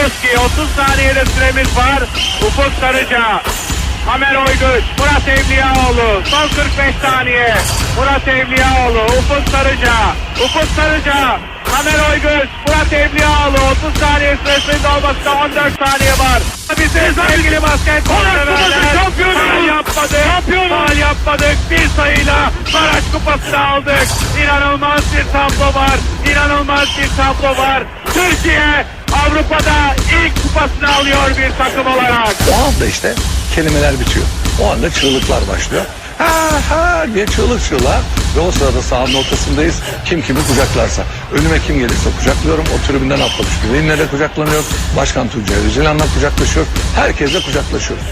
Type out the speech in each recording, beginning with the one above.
Lewandowski 30 saniyede süremiz var. Ufuk Sarıca. Kamer Oyguç, Murat Evliyaoğlu, son 45 saniye. Murat Evliyaoğlu, Ufuk Sarıca, Ufuk Sarıca, Kamer Oyguç, Murat Evliyaoğlu, 30 saniye süresinin olmasına 14 saniye var. Bize sevgili basketbol severler, faal yapmadık, faal yapmadık, bir sayıyla Baraj Kupası'nı aldık. İnanılmaz bir tablo var, inanılmaz bir tablo var. Türkiye Avrupa'da ilk kupasını alıyor bir takım olarak. O anda işte kelimeler bitiyor. O anda çığlıklar başlıyor. Ha ha diye çığlık çığlığa ve o sırada sahanın ortasındayız. Kim kimi kucaklarsa. Önüme kim gelirse kucaklıyorum. O tribünden atlamış birine de kucaklanıyor. Başkan Tuncay Öcalan'la kucaklaşıyor. Herkesle kucaklaşıyoruz.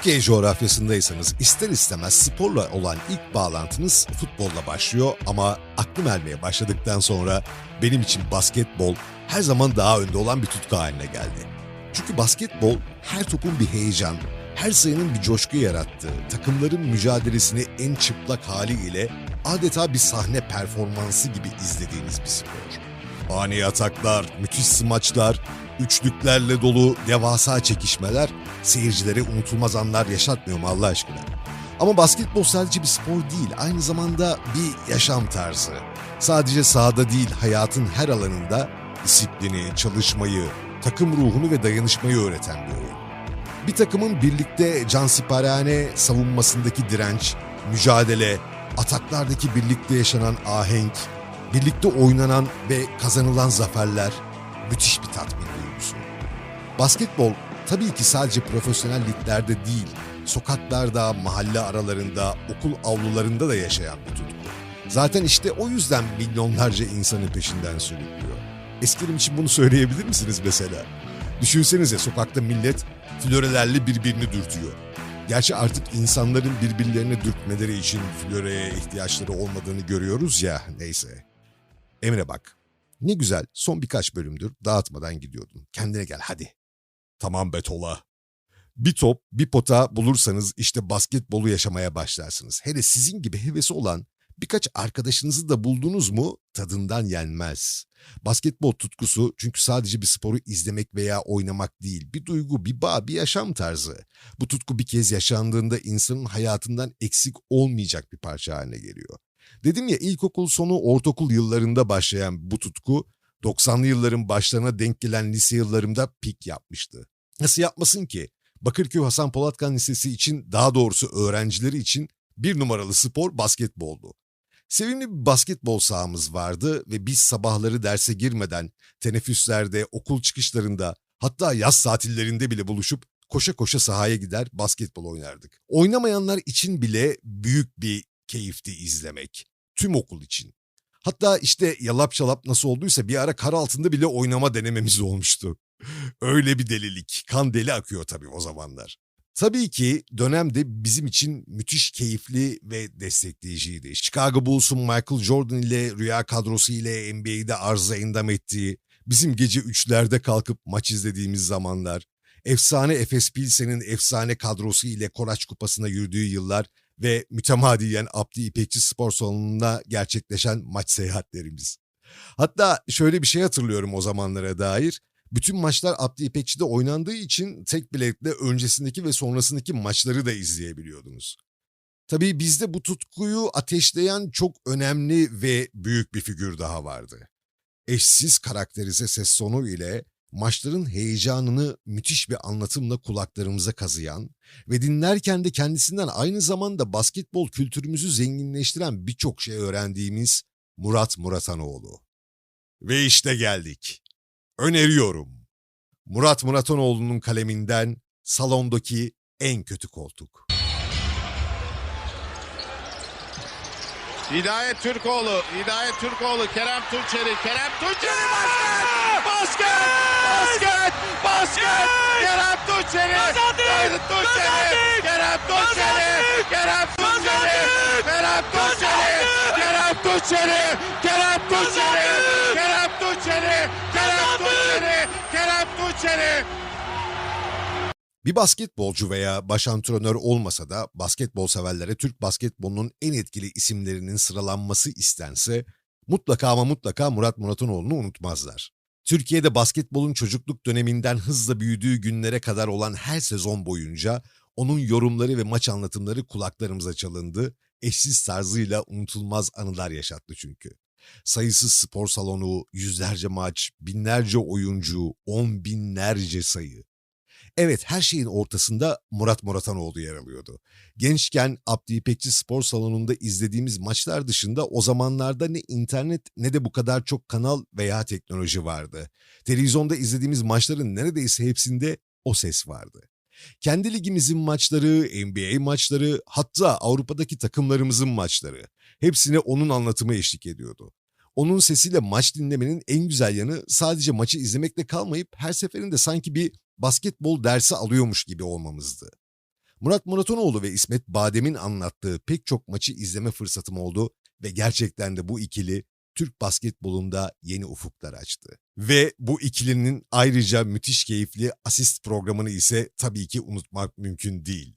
Türkiye coğrafyasındaysanız ister istemez sporla olan ilk bağlantınız futbolla başlıyor ama aklım ermeye başladıktan sonra benim için basketbol her zaman daha önde olan bir tutku haline geldi. Çünkü basketbol her topun bir heyecan, her sayının bir coşku yarattığı, takımların mücadelesini en çıplak haliyle adeta bir sahne performansı gibi izlediğiniz bir spor. Ani ataklar, müthiş smaçlar, üçlüklerle dolu devasa çekişmeler seyircilere unutulmaz anlar yaşatmıyor mu Allah aşkına? Ama basketbol sadece bir spor değil, aynı zamanda bir yaşam tarzı. Sadece sahada değil, hayatın her alanında disiplini, çalışmayı, takım ruhunu ve dayanışmayı öğreten bir oyun. Bir takımın birlikte cansiperane savunmasındaki direnç, mücadele, ataklardaki birlikte yaşanan ahenk, birlikte oynanan ve kazanılan zaferler müthiş bir duygusu. Basketbol tabii ki sadece profesyonel liglerde değil, sokaklarda, mahalle aralarında, okul avlularında da yaşayan bir tutku. Zaten işte o yüzden milyonlarca insanı peşinden sürüklüyor. Eskirim için bunu söyleyebilir misiniz mesela? Düşünsenize sokakta millet florelerle birbirini dürtüyor. Gerçi artık insanların birbirlerine dürtmeleri için floreye ihtiyaçları olmadığını görüyoruz ya neyse. Emre bak. Ne güzel son birkaç bölümdür dağıtmadan gidiyordun. Kendine gel hadi. Tamam Betola. Bir top, bir pota bulursanız işte basketbolu yaşamaya başlarsınız. Hele sizin gibi hevesi olan birkaç arkadaşınızı da buldunuz mu tadından yenmez. Basketbol tutkusu çünkü sadece bir sporu izlemek veya oynamak değil. Bir duygu, bir bağ, bir yaşam tarzı. Bu tutku bir kez yaşandığında insanın hayatından eksik olmayacak bir parça haline geliyor. Dedim ya ilkokul sonu ortaokul yıllarında başlayan bu tutku 90'lı yılların başlarına denk gelen lise yıllarımda pik yapmıştı. Nasıl yapmasın ki? Bakırköy Hasan Polatkan Lisesi için daha doğrusu öğrencileri için bir numaralı spor basketboldu. Sevimli bir basketbol sahamız vardı ve biz sabahları derse girmeden teneffüslerde, okul çıkışlarında hatta yaz tatillerinde bile buluşup koşa koşa sahaya gider basketbol oynardık. Oynamayanlar için bile büyük bir keyifti izlemek. Tüm okul için. Hatta işte yalap çalap nasıl olduysa bir ara kar altında bile oynama denememiz olmuştu. Öyle bir delilik. Kan deli akıyor tabii o zamanlar. Tabii ki dönemde bizim için müthiş keyifli ve destekleyiciydi. Chicago Bulls'un Michael Jordan ile rüya kadrosu ile NBA'de arıza endam ettiği, bizim gece üçlerde kalkıp maç izlediğimiz zamanlar, efsane Efes Pilsen'in efsane kadrosu ile Koraç Kupası'na yürüdüğü yıllar ve mütemadiyen Abdi İpekçi Spor Salonu'na gerçekleşen maç seyahatlerimiz. Hatta şöyle bir şey hatırlıyorum o zamanlara dair. Bütün maçlar Abdi İpekçi'de oynandığı için tek biletle öncesindeki ve sonrasındaki maçları da izleyebiliyordunuz. Tabii bizde bu tutkuyu ateşleyen çok önemli ve büyük bir figür daha vardı. Eşsiz karakterize ses sonu ile maçların heyecanını müthiş bir anlatımla kulaklarımıza kazıyan ve dinlerken de kendisinden aynı zamanda basketbol kültürümüzü zenginleştiren birçok şey öğrendiğimiz Murat Muratanoğlu. Ve işte geldik. Öneriyorum. Murat Muratanoğlu'nun kaleminden salondaki en kötü koltuk. Hidayet Türkoğlu, Hidayet Türkoğlu, Kerem Tunçeri, Kerem Tunçeri basket! Basket! Basket! Basket! Kerem Tunçeri! Kerem Tunçeri! Kerem Tunçeri! Kerem Tunçeri! Kerem Tunçeri! Kerem Tunçeri! Kerem Tunçeri! Kerem Tunçeri! Kerem Tunçeri! Kerem Tunçeri! Bir basketbolcu veya baş antrenör olmasa da basketbol severlere Türk basketbolunun en etkili isimlerinin sıralanması istense mutlaka ama mutlaka Murat Muratonoğlu'nu unutmazlar. Türkiye'de basketbolun çocukluk döneminden hızla büyüdüğü günlere kadar olan her sezon boyunca onun yorumları ve maç anlatımları kulaklarımıza çalındı. Eşsiz tarzıyla unutulmaz anılar yaşattı çünkü. Sayısız spor salonu, yüzlerce maç, binlerce oyuncu, on binlerce sayı. Evet her şeyin ortasında Murat Muratanoğlu yer alıyordu. Gençken Abdi İpekçi Spor Salonu'nda izlediğimiz maçlar dışında o zamanlarda ne internet ne de bu kadar çok kanal veya teknoloji vardı. Televizyonda izlediğimiz maçların neredeyse hepsinde o ses vardı. Kendi ligimizin maçları, NBA maçları, hatta Avrupa'daki takımlarımızın maçları hepsine onun anlatımı eşlik ediyordu. Onun sesiyle maç dinlemenin en güzel yanı sadece maçı izlemekle kalmayıp her seferinde sanki bir basketbol dersi alıyormuş gibi olmamızdı. Murat Muratonoğlu ve İsmet Badem'in anlattığı pek çok maçı izleme fırsatım oldu ve gerçekten de bu ikili Türk basketbolunda yeni ufuklar açtı. Ve bu ikilinin ayrıca müthiş keyifli asist programını ise tabii ki unutmak mümkün değil.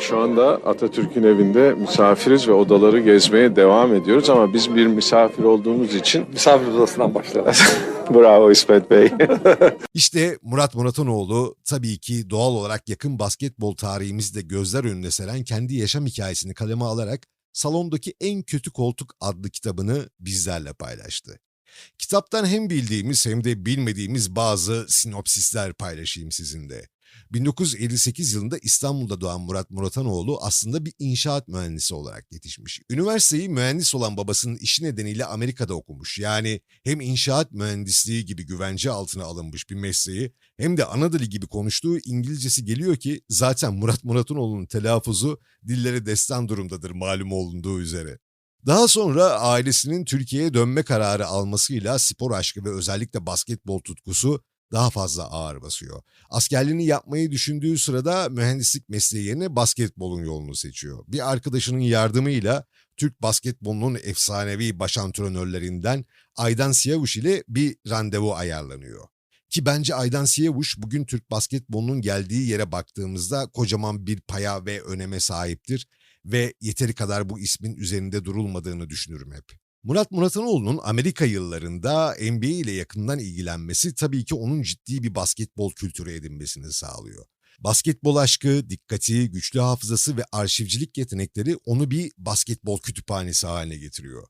Şu anda Atatürk'ün evinde misafiriz ve odaları gezmeye devam ediyoruz ama biz bir misafir olduğumuz için Misafir odasından başlayalım. bravo İsmet Bey. İşte Murat Muratanoğlu tabii ki doğal olarak yakın basketbol tarihimizde gözler önüne seren kendi yaşam hikayesini kaleme alarak Salondaki En Kötü Koltuk adlı kitabını bizlerle paylaştı. Kitaptan hem bildiğimiz hem de bilmediğimiz bazı sinopsisler paylaşayım sizinle. 1958 yılında İstanbul'da doğan Murat Muratanoğlu aslında bir inşaat mühendisi olarak yetişmiş. Üniversiteyi mühendis olan babasının işi nedeniyle Amerika'da okumuş. Yani hem inşaat mühendisliği gibi güvence altına alınmış bir mesleği hem de ana dili gibi konuştuğu İngilizcesi geliyor ki zaten Murat Muratanoğlu'nun telaffuzu dillere destan durumdadır malum olunduğu üzere. Daha sonra ailesinin Türkiye'ye dönme kararı almasıyla spor aşkı ve özellikle basketbol tutkusu daha fazla ağır basıyor. Askerliğini yapmayı düşündüğü sırada mühendislik mesleği yerine basketbolun yolunu seçiyor. Bir arkadaşının yardımıyla Türk basketbolunun efsanevi baş antrenörlerinden Aydan Siyavuş ile bir randevu ayarlanıyor. Ki bence Aydan Siyavuş bugün Türk basketbolunun geldiği yere baktığımızda kocaman bir paya ve öneme sahiptir ve yeteri kadar bu ismin üzerinde durulmadığını düşünürüm hep. Murat Muratanoğlu'nun Amerika yıllarında NBA ile yakından ilgilenmesi tabii ki onun ciddi bir basketbol kültürü edinmesini sağlıyor. Basketbol aşkı, dikkati, güçlü hafızası ve arşivcilik yetenekleri onu bir basketbol kütüphanesi haline getiriyor.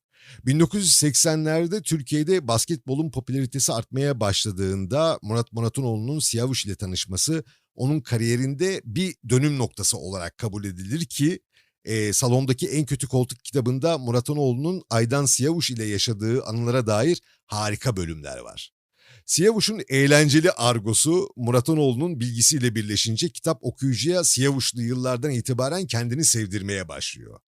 1980'lerde Türkiye'de basketbolun popülaritesi artmaya başladığında Murat Muratanoğlu'nun Siyavuş ile tanışması onun kariyerinde bir dönüm noktası olarak kabul edilir ki e, salondaki en kötü koltuk kitabında Muratanoğlu'nun Aydan Siyavuş ile yaşadığı anılara dair harika bölümler var. Siyavuş'un eğlenceli argosu Muratanoğlu'nun bilgisiyle birleşince kitap okuyucuya Siyavuşlu yıllardan itibaren kendini sevdirmeye başlıyor.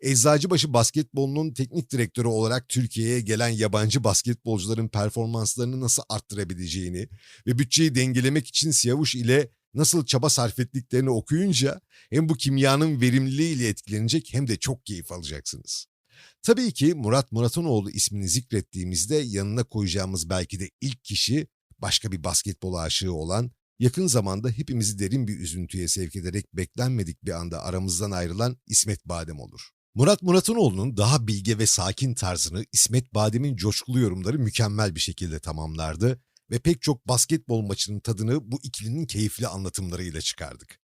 Eczacıbaşı basketbolunun teknik direktörü olarak Türkiye'ye gelen yabancı basketbolcuların performanslarını nasıl arttırabileceğini ve bütçeyi dengelemek için Siyavuş ile nasıl çaba sarf ettiklerini okuyunca hem bu kimyanın verimliliğiyle etkilenecek hem de çok keyif alacaksınız. Tabii ki Murat Muratanoğlu ismini zikrettiğimizde yanına koyacağımız belki de ilk kişi başka bir basketbol aşığı olan, yakın zamanda hepimizi derin bir üzüntüye sevk ederek beklenmedik bir anda aramızdan ayrılan İsmet Badem olur. Murat Muratanoğlu'nun daha bilge ve sakin tarzını İsmet Badem'in coşkulu yorumları mükemmel bir şekilde tamamlardı ve pek çok basketbol maçının tadını bu ikilinin keyifli anlatımlarıyla çıkardık.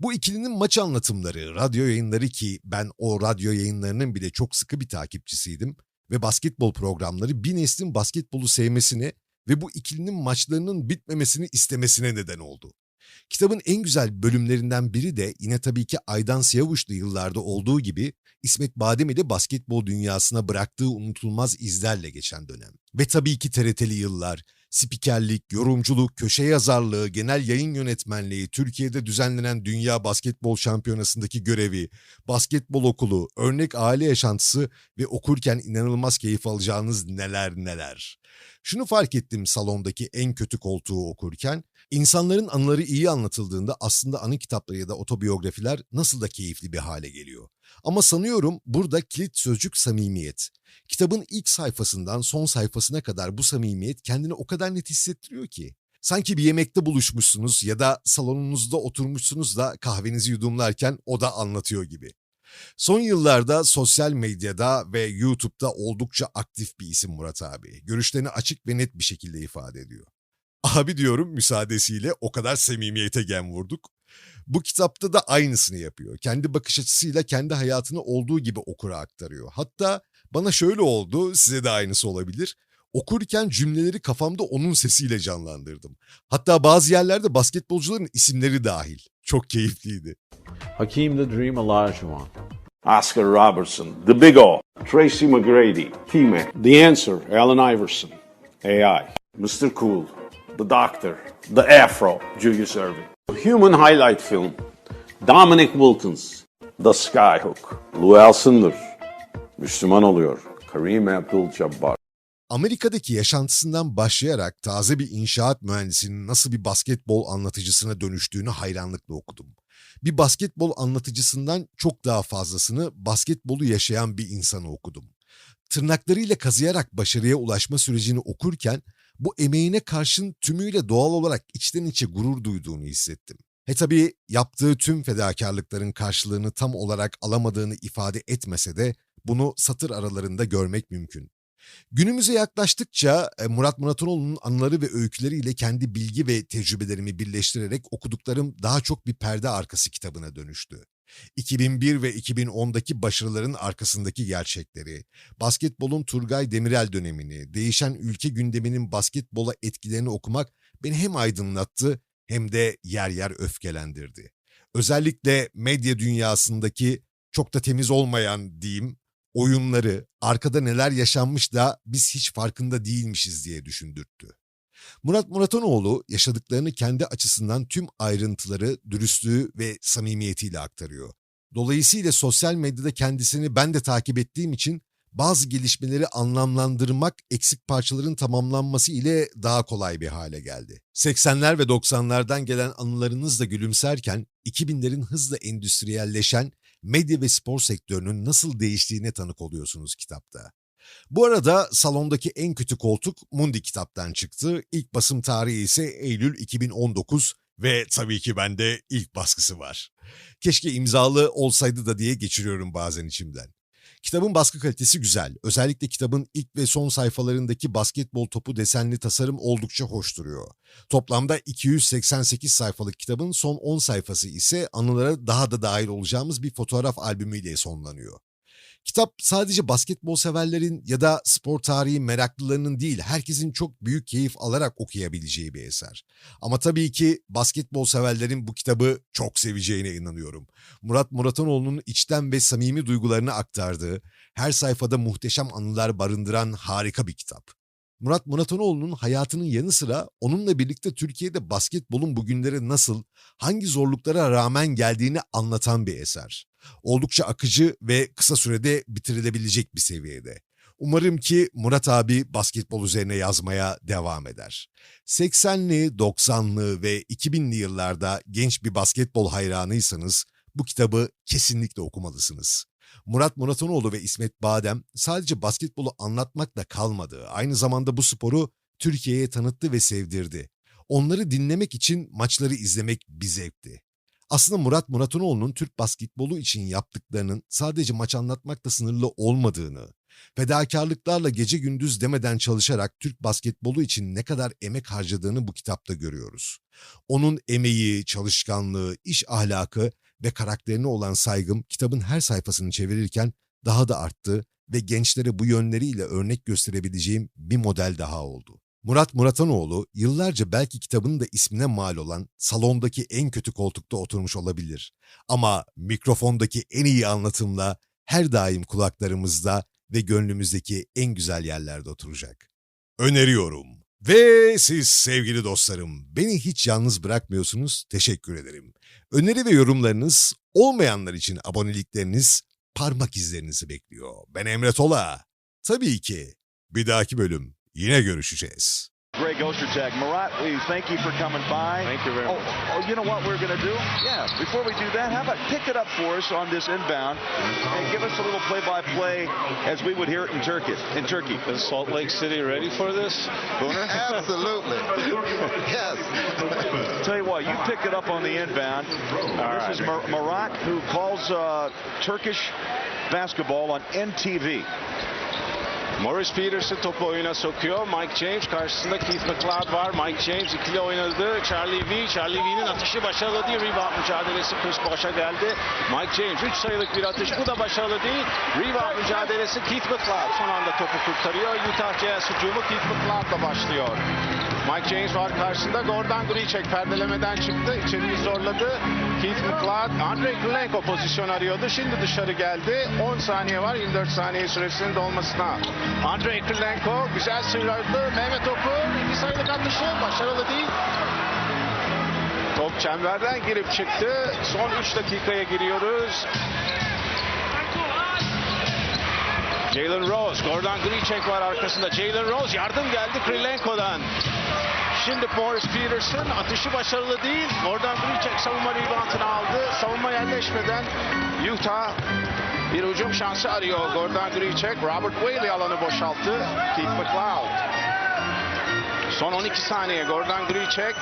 Bu ikilinin maç anlatımları, radyo yayınları ki ben o radyo yayınlarının bile çok sıkı bir takipçisiydim ve basketbol programları bir neslin basketbolu sevmesine ve bu ikilinin maçlarının bitmemesini istemesine neden oldu. Kitabın en güzel bölümlerinden biri de yine tabii ki Aydan Siyavuşlu yıllarda olduğu gibi İsmet Badem ile basketbol dünyasına bıraktığı unutulmaz izlerle geçen dönem. Ve tabii ki TRT'li yıllar, spikerlik, yorumculuk, köşe yazarlığı, genel yayın yönetmenliği, Türkiye'de düzenlenen Dünya Basketbol Şampiyonası'ndaki görevi, basketbol okulu, örnek aile yaşantısı ve okurken inanılmaz keyif alacağınız neler neler. Şunu fark ettim salondaki en kötü koltuğu okurken, insanların anıları iyi anlatıldığında aslında anı kitapları ya da otobiyografiler nasıl da keyifli bir hale geliyor. Ama sanıyorum burada kilit sözcük samimiyet. Kitabın ilk sayfasından son sayfasına kadar bu samimiyet kendini o kadar net hissettiriyor ki. Sanki bir yemekte buluşmuşsunuz ya da salonunuzda oturmuşsunuz da kahvenizi yudumlarken o da anlatıyor gibi. Son yıllarda sosyal medyada ve YouTube'da oldukça aktif bir isim Murat abi. Görüşlerini açık ve net bir şekilde ifade ediyor. Abi diyorum müsaadesiyle o kadar samimiyete gem vurduk. Bu kitapta da aynısını yapıyor. Kendi bakış açısıyla kendi hayatını olduğu gibi okura aktarıyor. Hatta bana şöyle oldu, size de aynısı olabilir. Okurken cümleleri kafamda onun sesiyle canlandırdım. Hatta bazı yerlerde basketbolcuların isimleri dahil. Çok keyifliydi. Hakeem the Dream Olajuwon. Oscar Robertson, The Big O, Tracy McGrady, T-Mac, The Answer, Allen Iverson, AI, Mr. Cool, The Doctor, The Afro, Julius Erving, Human Highlight Film, Dominic Wilkins, The Skyhook, Lou Alcindor, Müslüman oluyor, Kareem Abdul-Jabbar. Amerika'daki yaşantısından başlayarak taze bir inşaat mühendisinin nasıl bir basketbol anlatıcısına dönüştüğünü hayranlıkla okudum. Bir basketbol anlatıcısından çok daha fazlasını basketbolu yaşayan bir insanı okudum. Tırnaklarıyla kazıyarak başarıya ulaşma sürecini okurken bu emeğine karşın tümüyle doğal olarak içten içe gurur duyduğunu hissettim. He tabii yaptığı tüm fedakarlıkların karşılığını tam olarak alamadığını ifade etmese de bunu satır aralarında görmek mümkün. Günümüze yaklaştıkça e, Murat Muratoğlu'nun anıları ve öyküleriyle kendi bilgi ve tecrübelerimi birleştirerek okuduklarım daha çok bir perde arkası kitabına dönüştü. 2001 ve 2010'daki başarıların arkasındaki gerçekleri, basketbolun Turgay Demirel dönemini, değişen ülke gündeminin basketbola etkilerini okumak beni hem aydınlattı hem de yer yer öfkelendirdi. Özellikle medya dünyasındaki çok da temiz olmayan diyeyim oyunları, arkada neler yaşanmış da biz hiç farkında değilmişiz diye düşündürttü. Murat Muratanoğlu yaşadıklarını kendi açısından tüm ayrıntıları, dürüstlüğü ve samimiyetiyle aktarıyor. Dolayısıyla sosyal medyada kendisini ben de takip ettiğim için bazı gelişmeleri anlamlandırmak eksik parçaların tamamlanması ile daha kolay bir hale geldi. 80'ler ve 90'lardan gelen anılarınızla gülümserken 2000'lerin hızla endüstriyelleşen medya ve spor sektörünün nasıl değiştiğine tanık oluyorsunuz kitapta. Bu arada salondaki en kötü koltuk Mundi kitaptan çıktı. İlk basım tarihi ise Eylül 2019 ve tabii ki bende ilk baskısı var. Keşke imzalı olsaydı da diye geçiriyorum bazen içimden. Kitabın baskı kalitesi güzel. Özellikle kitabın ilk ve son sayfalarındaki basketbol topu desenli tasarım oldukça hoş duruyor. Toplamda 288 sayfalık kitabın son 10 sayfası ise anılara daha da dahil olacağımız bir fotoğraf albümüyle sonlanıyor. Kitap sadece basketbol severlerin ya da spor tarihi meraklılarının değil, herkesin çok büyük keyif alarak okuyabileceği bir eser. Ama tabii ki basketbol severlerin bu kitabı çok seveceğine inanıyorum. Murat Muratanoğlu'nun içten ve samimi duygularını aktardığı, her sayfada muhteşem anılar barındıran harika bir kitap. Murat Muratanoğlu'nun hayatının yanı sıra onunla birlikte Türkiye'de basketbolun bugünlere nasıl, hangi zorluklara rağmen geldiğini anlatan bir eser. Oldukça akıcı ve kısa sürede bitirilebilecek bir seviyede. Umarım ki Murat abi basketbol üzerine yazmaya devam eder. 80'li, 90'lı ve 2000'li yıllarda genç bir basketbol hayranıysanız bu kitabı kesinlikle okumalısınız. Murat Muratanoğlu ve İsmet Badem sadece basketbolu anlatmakla kalmadı. Aynı zamanda bu sporu Türkiye'ye tanıttı ve sevdirdi. Onları dinlemek için maçları izlemek bir zevkti. Aslında Murat Muratanoğlu'nun Türk basketbolu için yaptıklarının sadece maç anlatmakla sınırlı olmadığını, fedakarlıklarla gece gündüz demeden çalışarak Türk basketbolu için ne kadar emek harcadığını bu kitapta görüyoruz. Onun emeği, çalışkanlığı, iş ahlakı ve karakterine olan saygım kitabın her sayfasını çevirirken daha da arttı ve gençlere bu yönleriyle örnek gösterebileceğim bir model daha oldu. Murat Muratanoğlu yıllarca belki kitabın da ismine mal olan salondaki en kötü koltukta oturmuş olabilir. Ama mikrofondaki en iyi anlatımla her daim kulaklarımızda ve gönlümüzdeki en güzel yerlerde oturacak. Öneriyorum. Ve siz sevgili dostlarım beni hiç yalnız bırakmıyorsunuz. Teşekkür ederim. Öneri ve yorumlarınız, olmayanlar için abonelikleriniz, parmak izlerinizi bekliyor. Ben Emre Tola. Tabii ki bir dahaki bölüm yine görüşeceğiz. Greg Ostertag. Marat, we thank you for coming by. Thank you very oh, much. Oh, you know what we're going to do? Yeah, before we do that, how about pick it up for us on this inbound and give us a little play-by-play as we would hear it in Turkey. In Turkey. Is Salt Lake City ready for this? Booner? Absolutely. yes. Tell you what, you pick it up on the inbound. this is Mar- Marat who calls uh, Turkish basketball on NTV. Morris Peterson topu oyuna sokuyor. Mike James karşısında Keith McLeod var. Mike James ikili oynadı. Charlie V. Charlie V'nin atışı başarılı değil. Rebound mücadelesi Chris Bosh'a geldi. Mike James 3 sayılık bir atış. Bu da başarılı değil. Rebound mücadelesi Keith McLeod son anda topu kurtarıyor. Utah Jazz hücumu Keith McLeod'la başlıyor. Mike James var karşısında. Gordon Gricek perdelemeden çıktı. İçeriği zorladı. Keith McLeod, Andre Kulenko pozisyon arıyordu. Şimdi dışarı geldi. 10 saniye var 24 saniye süresinin dolmasına. Andre Kulenko güzel sıyrıldı. Mehmet Okur iki sayılık atışı başarılı değil. Top çemberden girip çıktı. Son 3 dakikaya giriyoruz. Jalen Rose, Gordon Gricek var arkasında. Jalen Rose yardım geldi Krilenko'dan. Şimdi Morris Peterson atışı başarılı değil. Gordon Gricek savunma reboundını aldı. Savunma yerleşmeden Utah bir hücum şansı arıyor. Gordon Gricek, Robert Whaley alanı boşalttı. Keith McLeod. Son 12 saniye Gordon Gricek.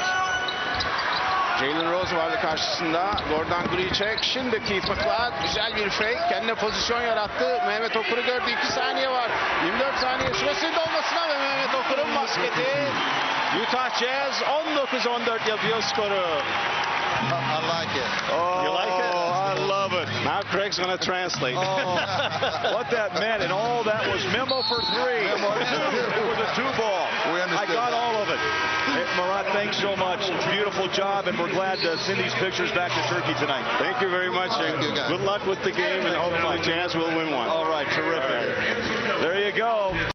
Jalen Rose vardı karşısında. Gordon Gricek. Şimdi Keith McLeod. Güzel bir fake. Kendine pozisyon yarattı. Mehmet Okur'u gördü. 2 saniye var. 24 saniye süresinin dolmasına ve Mehmet Okur'un basketi. Utah Jazz 19-14 yapıyor skoru. I like it. Oh, You like it? Oh, I love it. Now Craig's going to translate. Oh. what that meant, and all that was memo for three. Two. It was a two ball. We I got that. all of it. Hey, Marat, thanks so much. Beautiful job, and we're glad to send these pictures back to Turkey tonight. Thank you very much. and you, guys. good luck with the game, and hopefully Jazz will win one. All right, terrific. There you go.